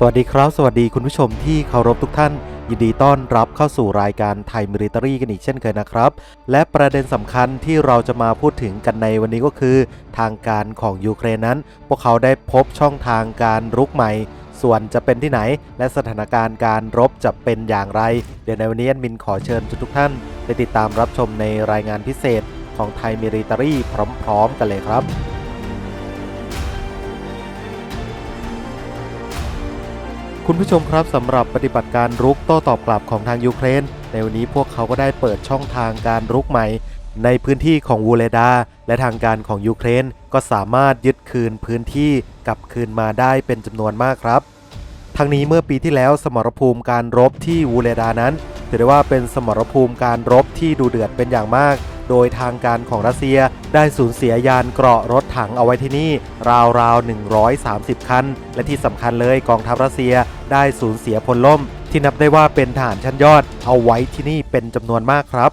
สวัสดีครับ สวัสดีคุณผู้ชมที่เคารพทุกท่าน ยินดีต้อนรับเข้าสู่รายการไทยมิลิเตารีกันอีกเช่นเคยนะครับ และประเด็นสำคัญที่เราจะมาพูดถึงกันในวันนี้ก็คือ ทางการของยูเครนนั้น พวกเขาได้พบช่องทางการรุกใหม่ ส่วนจะเป็นที่ไหน และสถานการณ์การรบจะเป็นอย่างไร เดี๋ยวในวันนี้แอดมินขอเชิญทุกท่านไปติดตามรับชมในรายงานพิเศษของไทยมิลิตารีพร้อม ๆ กันเลยครับ คุณผู้ชมครับสำหรับปฏิบัติการรุกโต้ตอบกลับของทางยูเครน ในวันนี้พวกเขาก็ได้เปิดช่องทางการรุกใหม่ ในพื้นที่ของวูเลดา และทางการของยูเครน ก็สามารถยึดคืนพื้นที่กลับคืนมาได้เป็นจำนวนมากครับ ทั้งนี้เมื่อปีที่แล้วสมรภูมิการรบที่วูเลดานั้นถือได้ว่าเป็นสมรภูมิการรบที่ดูเดือดเป็นอย่างมาก โดยทางการของรัสเซียได้สูญเสียยานเกราะรถถังเอาไว้ที่นี่ ราวๆ 130 คัน และที่สำคัญเลยกองทัพรัสเซียได้สูญเสียพลล่ม ที่นับได้ว่าเป็นฐานชั้นยอด เอาไว้ที่นี่เป็นจำนวนมากครับ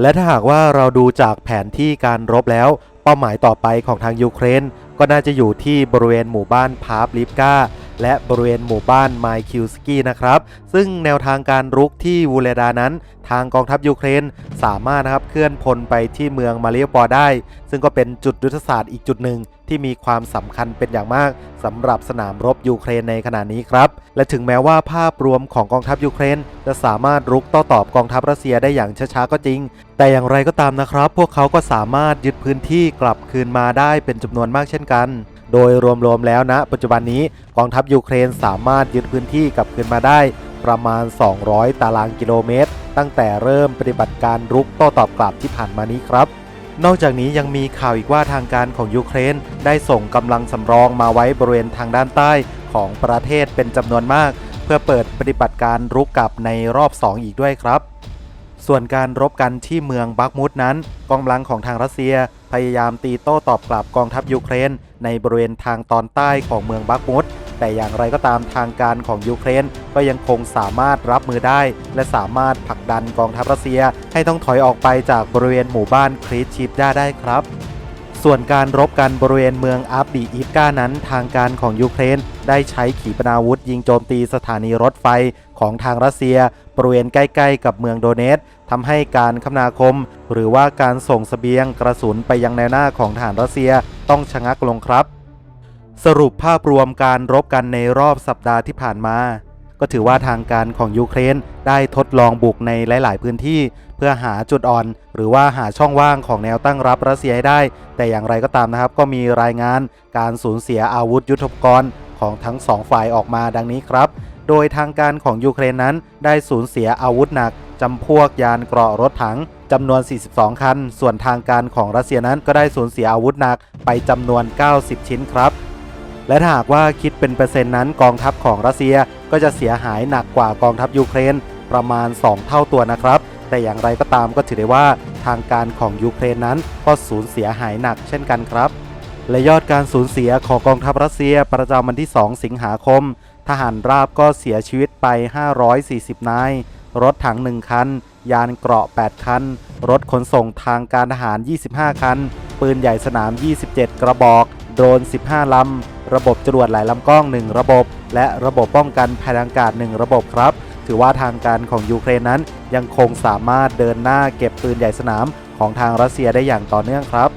และถ้าหากว่าเราดูจากแผนที่การรบแล้ว เป้าหมายต่อไปของทางยูเครน ก็น่าจะอยู่ที่บริเวณหมู่บ้านพาร์ปลิฟกา และบริเวณหมู่บ้านไมคิวสกี้นะครับ ซึ่งแนวทางการรุกที่วูเลดานั้น ทางกองทัพยูเครนสามารถนะครับเคลื่อนพลไปที่เมืองมาริโอปอได้ ซึ่งก็เป็นจุดยุทธศาสตร์อีกจุดหนึ่งที่มีความสำคัญเป็นอย่างมากสำหรับสนามรบยูเครนในขณะนี้ครับ และถึงแม้ว่าภาพรวมของกองทัพยูเครน จะสามารถรุกโต้ตอบกองทัพรัสเซียได้อย่างช้าๆก็จริง แต่อย่างไรก็ตามนะครับ พวกเขาก็สามารถยึดพื้นที่กลับคืนมาได้เป็นจำนวนมากเช่นกันโดยรวมๆแล้วนะ ปัจจุบันนี้กองทัพยูเครนสามารถยึดพื้นที่กลับคืนมาได้ ประมาณ 200 ตารางกิโลเมตร ตั้งแต่เริ่มปฏิบัติการรุกโต้ตอบกลับที่ผ่านมานี้ครับ นอกจากนี้ยังมีข่าวอีกว่าทางการของยูเครน ได้ส่งกำลังสำรองมาไว้บริเวณทางด้านใต้ของประเทศเป็นจำนวนมาก เพื่อเปิดปฏิบัติการรุกกลับในรอบ 2 อีกด้วยครับ ส่วนการรบกันที่เมืองบักมุดนั้นกองกำลังของทางรัสเซีย พยายามตีโต้ตอบกลับกองทัพยูเครน ในบริเวณทางตอนใต้ของเมืองบักมุด แต่อย่างไรก็ตามทางการของยูเครนก็ยังคงสามารถรับมือได้ และสามารถผลักดันกองทัพรัสเซีย ให้ต้องถอยออกไปจากบริเวณหมู่บ้านครีตชิปด้าได้ครับ ส่วนการรบกันบริเวณเมืองอัฟดีอีฟกานั้น ทางการของยูเครนได้ใช้ขีปนาวุธยิงโจมตีสถานีรถไฟของทางรัสเซีย บริเวณใกล้ ๆ กับเมืองโดเนตทำให้การคมนาคม หรือว่าการส่งสเสบียงกระสุนไปยังแนวหน้าของทหารรัสเซียต้องชะงักลงครับ สรุปภาพรวมการรบกันในรอบสัปดาห์ที่ผ่านมา ก็ถือว่าทางการของยูเครนได้ทดลองบุกในหลาย ๆ พื้นที่ เพื่อหาจุดอ่อน หรือว่าหาช่องว่างของแนวตั้งรับรัสเซียให้ได้ แต่อย่างไรก็ตามนะครับ ก็มีรายงานการสูญเสียอาวุธยุทโธปกรณ์ของทั้งสองฝ่ายออกมาดังนี้ครับ โดยทางการของยูเครนนั้นได้สูญเสียอาวุธหนักจำพวกยานเกราะรถถังจำนวน 42 คัน ส่วนทางการของรัสเซียนั้นก็ได้สูญเสียอาวุธหนักไปจำนวน 90 ชิ้นครับ และถ้าหากว่าคิดเป็นเปอร์เซ็นต์นั้นกองทัพของรัสเซียก็จะเสียหายหนักกว่ากองทัพยูเครนประมาณ 2 เท่าตัวนะครับ แต่อย่างไรก็ตามก็ถือได้ว่าทางการของยูเครนนั้นก็สูญเสียหายหนักเช่นกันครับ และยอดการสูญเสียของกองทัพรัสเซียประจำวันที่ 2 สิงหาคม ทหารราบก็เสียชีวิตไป 540 นาย รถถัง 1 คัน ยานเกราะ 8 คัน รถขนส่งทางการทหาร 25 คัน ปืนใหญ่สนาม 27 กระบอก โดรน 15 ลำ ระบบจรวดหลายลำกล้อง 1 ระบบ และระบบป้องกันภัยทางอากาศ 1 ระบบครับ ถือว่าทางการของยูเครนนั้นยังคงสามารถเดินหน้าเก็บปืนใหญ่สนามของทางรัสเซียได้อย่างต่อเนื่องครับ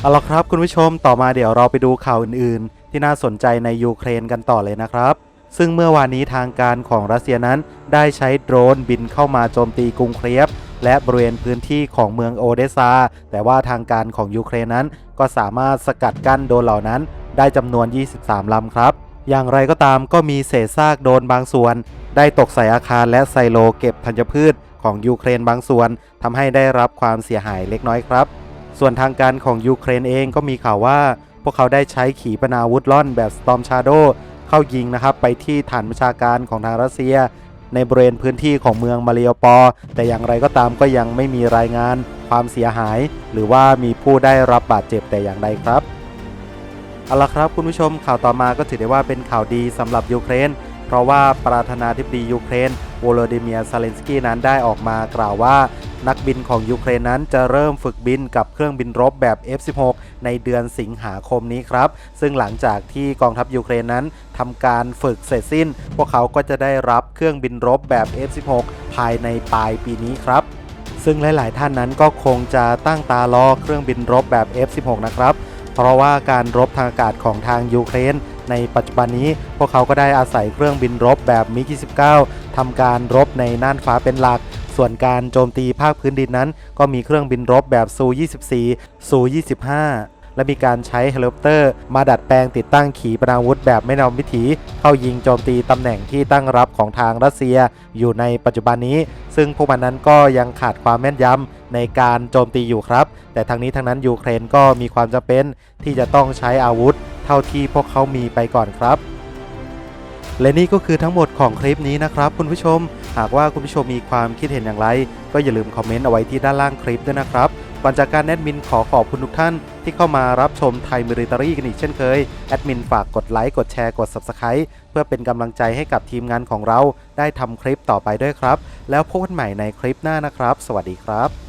เอาละครับคุณผู้ชมต่อมาเดี๋ยวเราไปดูข่าวอื่น ๆ ที่น่าสนใจในยูเครนกันต่อเลยนะครับ ซึ่งเมื่อวานนี้ทางการของรัสเซียนั้น ได้ใช้โดรนบินเข้ามาโจมตีกรุงเคลียฟ และบริเวณพื้นที่ของเมืองโอเดซา แต่ว่าทางการของยูเครนนั้น ก็สามารถสกัดกั้นโดนเหล่านั้น ได้จำนวน 23 ลำครับ อย่างไรก็ตามก็มีเศษซากโดนบางส่วน ได้ตกใส่อาคารและไซโลเก็บธัญพืชของยูเครนบางส่วนทำให้ได้รับความเสียหายเล็กน้อยครับ ส่วนทางการของยูเครนเองก็มีข่าวว่า พวกเขาได้ใช้ขีปนาวุธล่อนแบบ Storm Shadow เข้ายิงนะครับไปที่ฐานบัญชาการของทางรัสเซีย ในบริเวณพื้นที่ของเมืองมาริโอปอ แต่อย่างไรก็ตามก็ยังไม่มีรายงานความเสียหาย หรือว่ามีผู้ได้รับบาดเจ็บแต่อย่างใดครับเอาละครับคุณผู้ชมข่าวต่อมาก็ถือได้ว่าเป็นข่าวดีสำหรับยูเครน เพราะว่าประธานาธิบดียูเครนโวโลดิเมียร์ซาเลนสกี้นั้นได้ออกมากล่าวว่า นักบินของยูเครนนั้นจะเริ่มฝึกบินกับเครื่องบินรบแบบ F16 ในเดือนสิงหาคมนี้ครับ ซึ่งหลังจากที่กองทัพยูเครนนั้นทำการฝึกเสร็จสิ้น พวกเขาก็จะได้รับเครื่องบินรบแบบ F16 ภายในปลายปีนี้ครับซึ่งหลาย ๆ ท่านนั้นก็คงจะตั้งตารอเครื่องบินรบแบบ F16 นะครับ เพราะว่าการรบทางอากาศของทางยูเครนในปัจจุบันนี้ พวกเขาก็ได้อาศัยเครื่องบินรบแบบมิก29ทำการรบในน่านฟ้าเป็นหลัก ส่วนการโจมตีภาคพื้นดินนั้น ก็มีเครื่องบินรบแบบซู 24 ซู 25และมีการใช้เฮลิคอปเตอร์มาดัดแปลงติดตั้งขีปนาวุธแบบไม่นำวิถีเข้ายิงโจมตีตำแหน่งที่ตั้งรับของทางรัสเซียอยู่ในปัจจุบันนี้ ซึ่งพวกมันนั้นก็ยังขาดความแม่นยำในการโจมตีอยู่ครับ แต่ทั้งนี้ทั้งนั้นยูเครนก็มีความจำเป็นที่จะต้องใช้อาวุธ เท่าที่พวกเขามีไปก่อนครับ และนี่ก็คือทั้งหมดของคลิปนี้นะครับคุณผู้ชม หากว่าคุณผู้ชมมีความคิดเห็นอย่างไร ก็อย่าลืมคอมเมนต์เอาไว้ที่ด้านล่างคลิปด้วยนะครับก่อนจากการแอดมินขอขอบคุณทุกท่านที่เข้ามารับชมไทยมิริตรี่กันอีกเช่นเคย แอดมินฝากกดไลค์ กดแชร์ กด Subscribe เพื่อเป็นกำลังใจให้กับทีมงานของเราได้ทำคลิปต่อไปด้วยครับ แล้วพบกันใหม่ในคลิปหน้านะครับ สวัสดีครับ